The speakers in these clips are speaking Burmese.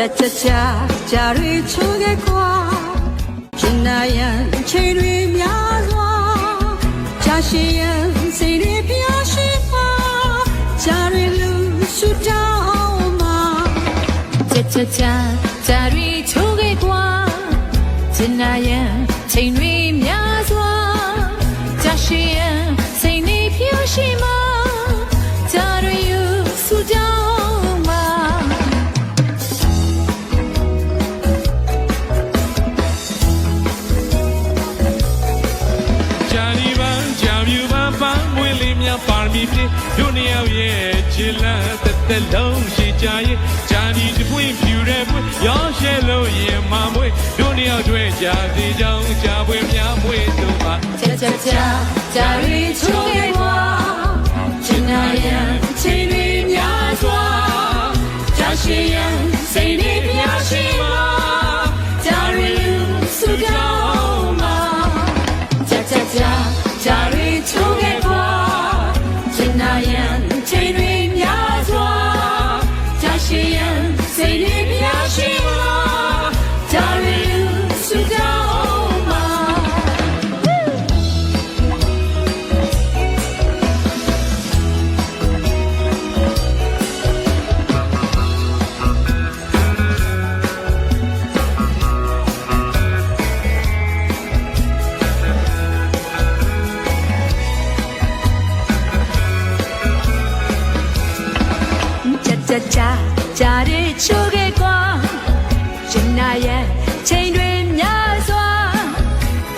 ချက်ချက်ချာဂျာရီချိုးခဲ့ကွာရှင်နာယံချိန်တွေများစွာချာရှိယံစိတ်တွေပြားရှိပါဂျာရီလူဆူတောင်းမှာချက်ချက်ချာဂျာရီချိုးခဲ့ကွာချင်နာရဲ့ချိန်တွေများစွာကြာရှိရဲ့စိတ်နေဖြူရှိမှ များပါရမီဖြင့်တို့နှစ်ယောက်ရဲ့ချစ်လန်းတစ်သက်လုံးရှိကြရဲ့ဂျာနီတပွင့်ဖြူတဲ့ပွင့်ရောင်းရှဲလို့ရင်မမွေးတို့နှစ်ယောက်တွေ့ကြစီကြောင်းဂျာပွင့်များမွေးသူပါချက်ချက်ချာဂျာရီချိုးခဲ့ကွာချင်နာရဲ့ချိန်တွေများစွာကြာရှိရဲ့စိတ် က်ချက်ချာဂျာရီချိုးခဲ့ကွာရှင်နာယံချိန်တွေများစွာ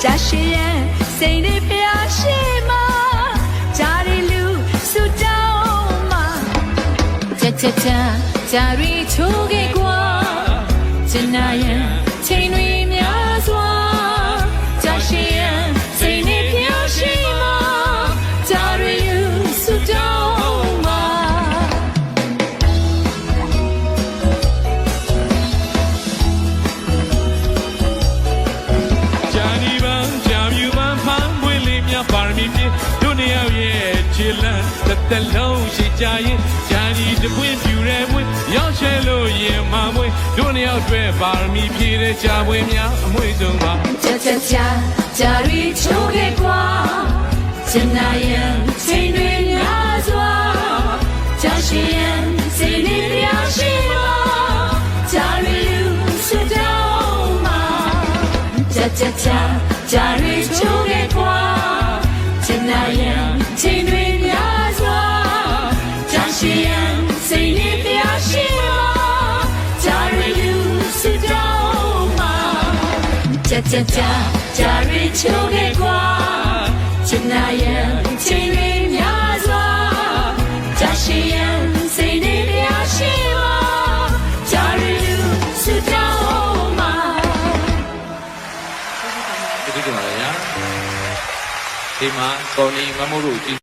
ချာရှိယံစိတ်တွေပြားရှိမှာဂျာရီလူဆူတောင်းမှာ cha cha cha cha ri chu ge kwa တစ်သက်လုံးရှိကြရဲ့ဂျာနီတပွင့်ဖြူတဲ့ပွင့်ရောင်းရှဲလို့ရင်မမွေးတို့နှစ်ယောက်တွေ့ပါရမီဖြည့်တဲ့ဂျာပွင့်များအမွေဆုံးပါ cha cha cha cha ri chu ge kwa chin na yan chain ri mya swa cha shi yan sai ni pya shi ma cha ri yu su dong ma cha cha cha cha ri chu ge kwa chin pya shi ma cha ri yu su dong ma cha cha cha cha ri chu ge kwa chin na yan chain ri mya swa cha shi yan sai ni pya shi ma cha ri yu su dong ma ကျေးဇူးတင်ပါတယ်ညာဒီမှာကော်နီမမို့တို့ကြည့်